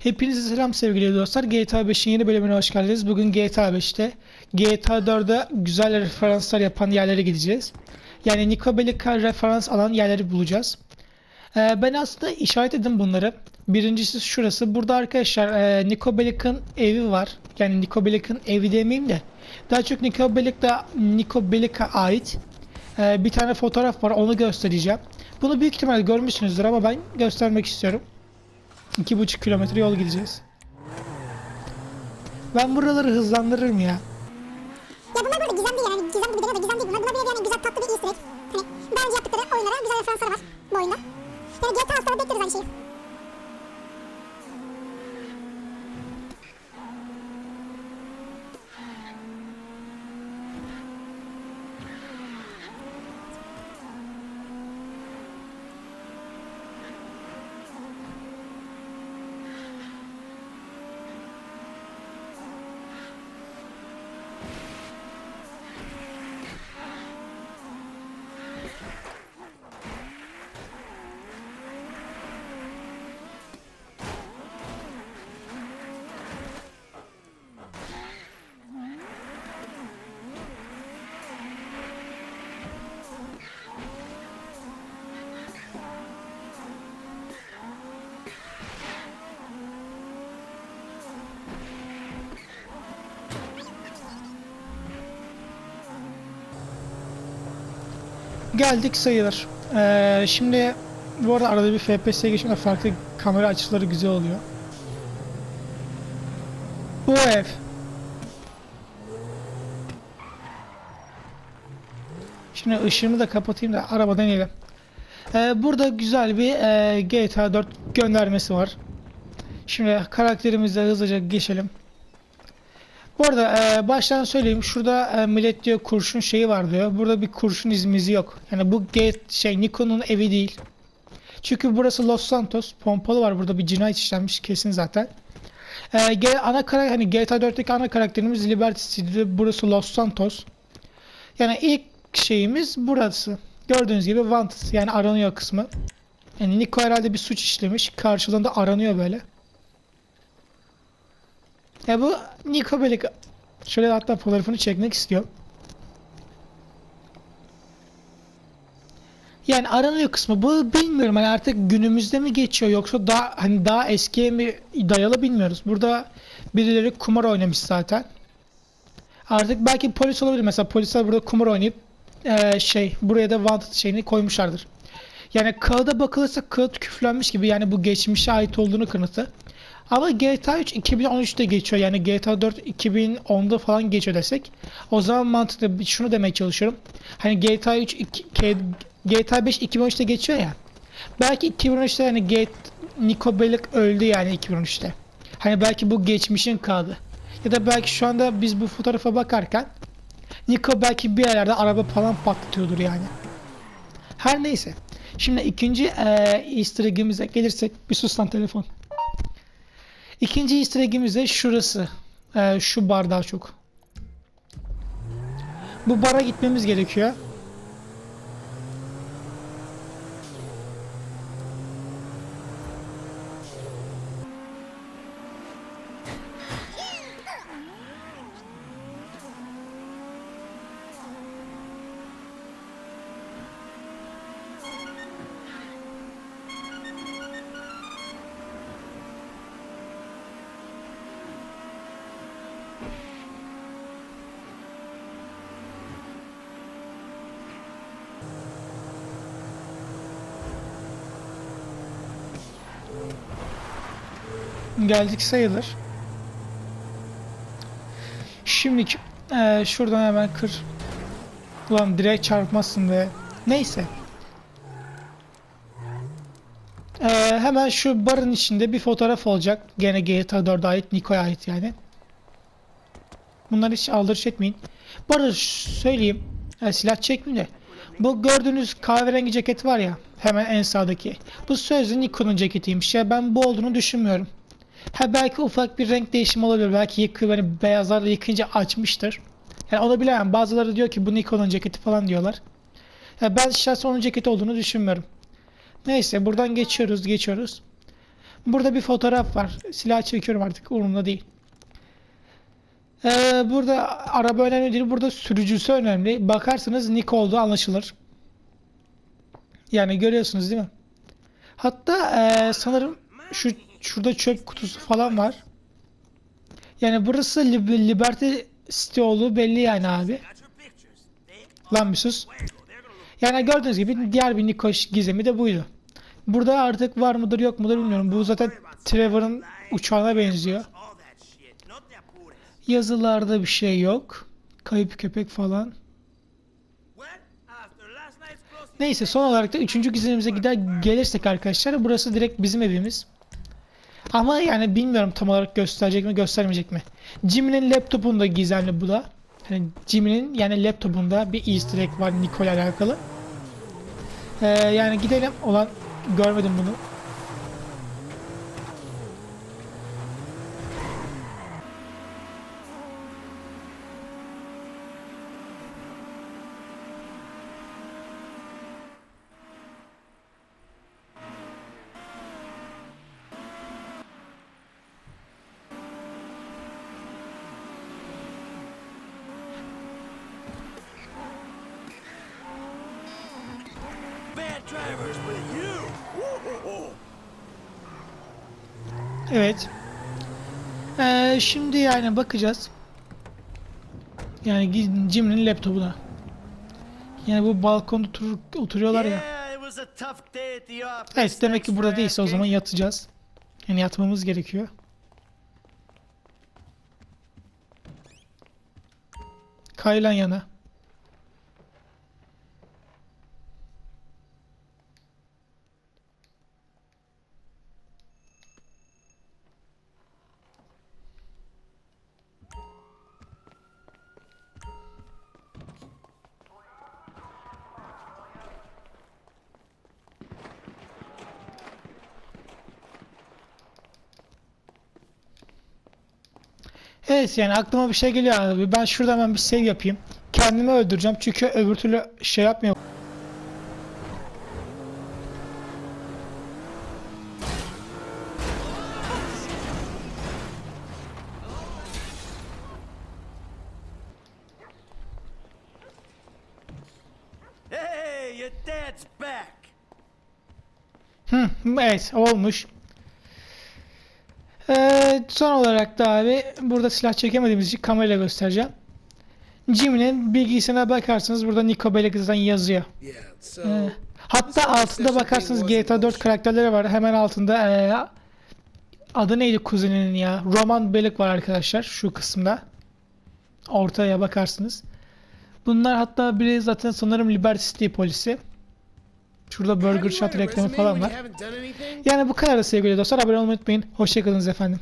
Hepinize selam sevgili dostlar. GTA 5'in yeni bölümüne hoş geldiniz. Bugün GTA 5'te GTA 4'e güzel referanslar yapan yerlere gideceğiz. Yani Niko Bellica referans alan yerleri bulacağız. Ee, ben aslında işaret edin bunları. Birincisi şurası. Burada arkadaşlar e, Niko Bellica'nın evi var. Yani Niko Bellica'nın evi demeyeyim de. Daha çok Niko Bellica, Niko Bellica ait e, bir tane fotoğraf var. Onu göstereceğim. Bunu büyük ihtimal görmüşsünüzdür ama ben göstermek istiyorum. 2,5 kilometre yol gideceğiz. Ben buraları hızlandırırım ya. Ya bunlar böyle gizem değil yani gizem gibi deniyor da gizem değil bunlar. Bunlar böyle yani güzel tatlı bir easter egg. Hani daha önce yaptıkları oyunlara güzel referansları var bu oyunda. Yani GTA sonra bekliyoruz aynı şeyi. Geldik sayılır. Ee, şimdi bu arada arada bir FPS'ye geçimde farklı kamera açıları güzel oluyor. Bu ev. Şimdi ışığımı da kapatayım da arabadan inelim. Ee, burada güzel bir e, GTA 4 göndermesi var. Şimdi karakterimize hızlıca geçelim. Bu arada e, baştan söyleyeyim. Şurada e, millet diyor kurşun şeyi var diyor. Burada bir kurşun izimizi yok. Yani bu gate şey Nikon'un evi değil. Çünkü burası Los Santos. Pompalı var burada bir cinayet işlenmiş kesin zaten. E, ana kara hani GTA 4'teki ana karakterimiz Liberty City'de. Burası Los Santos. Yani ilk şeyimiz burası. Gördüğünüz gibi wanted yani aranıyor kısmı. Yani Niko herhalde bir suç işlemiş. Karşılığında aranıyor böyle. Ya bu Niko böyle şöyle hatta fotoğrafını çekmek istiyor. Yani aranıyor kısmı bu bilmiyorum hani artık günümüzde mi geçiyor yoksa daha hani daha eskiye mi dayalı bilmiyoruz. Burada birileri kumar oynamış zaten. Artık belki polis olabilir mesela polisler burada kumar oynayıp eee, şey buraya da wanted şeyini koymuşlardır. Yani kağıda bakılırsa kağıt küflenmiş gibi yani bu geçmişe ait olduğunu kanıtı. Ama GTA 3 2013'te geçiyor yani GTA 4 2010'da falan geçiyor desek o zaman mantıklı şunu demeye çalışıyorum. Hani GTA 3 iki- K- GTA 5 2013'te geçiyor ya. Belki 2013'te yani Get Niko Bellic öldü yani 2013'te. Hani belki bu geçmişin kaldı. Ya da belki şu anda biz bu fotoğrafa bakarken Niko belki bir yerlerde araba falan patlatıyordur yani. Her neyse. Şimdi ikinci easter egg'imize gelirsek bir sus lan telefon. İkinci easter egg'imiz de şurası. Ee, şu bar daha çok. Bu bara gitmemiz gerekiyor. Geldik sayılır. Şimdi eee, şuradan hemen kır. Ulan direkt çarpmasın be. Neyse. Eee, hemen şu barın içinde bir fotoğraf olacak. Gene GTA 4'e ait, Niko'ya ait yani. Bunları hiç aldırış etmeyin. Bu arada söyleyeyim. Ha, silah çekmeyeyim de. Bu gördüğünüz kahverengi ceket var ya. Hemen en sağdaki. Bu sözde Nikon'un ceketiymiş ya. Ben bu olduğunu düşünmüyorum. Ha belki ufak bir renk değişimi olabilir. Belki yıkı hani beyazlarla yıkayınca açmıştır. Yani onu bilemem. Bazıları diyor ki bu Nikon'un ceketi falan diyorlar. Ya ben şahsen onun ceketi olduğunu düşünmüyorum. Neyse buradan geçiyoruz geçiyoruz. Burada bir fotoğraf var. Silah çekiyorum artık umurumda değil. Ee, burada araba önemli değil. Burada sürücüsü önemli. Bakarsanız Nick olduğu anlaşılır. Yani görüyorsunuz değil mi? Hatta ee, sanırım şu şurada çöp kutusu falan var. Yani burası Lib- Liberty City olduğu belli yani abi. Lan bir sus. Yani gördüğünüz gibi diğer bir Nikoş gizemi de buydu. Burada artık var mıdır yok mudur bilmiyorum. Bu zaten Trevor'ın uçağına benziyor. Yazılarda bir şey yok. Kayıp köpek falan. Neyse son olarak da üçüncü gizemimize gider gelirsek arkadaşlar burası direkt bizim evimiz. Ama yani bilmiyorum tam olarak gösterecek mi göstermeyecek mi. Jimmy'nin laptopunda gizemli bu da. Yani Jimmy'nin yani laptopunda bir easter egg var Nicole alakalı. Ee, yani gidelim olan görmedim bunu. Evet. Ee, şimdi yani bakacağız. Yani Jimmy'nin laptopuna. Yani bu balkonda otur oturuyorlar ya. Evet demek ki burada değilse o zaman yatacağız. Yani yatmamız gerekiyor. Kaylan yana. Evet yani aklıma bir şey geliyor abi. Ben şurada hemen bir save yapayım. Kendimi öldüreceğim çünkü öbür türlü şey yapmıyor. Hey, your dad's back. Hı, evet olmuş. Son olarak da abi burada silah çekemediğimiz için kamerayla göstereceğim. Jimmy'nin bilgisine bakarsanız burada Nico Bellic zaten yazıyor. Yeah, so Ee, hatta altında bakarsanız GTA 4 karakterleri var. Hemen altında ee, adı neydi kuzeninin ya? Roman Bellic var arkadaşlar şu kısımda. Ortaya bakarsınız. Bunlar hatta biri zaten sanırım Liberty City polisi. Şurada Burger Shot reklamı falan var. Yani bu kadar da sevgili dostlar. Abone olmayı unutmayın. Hoşçakalınız efendim.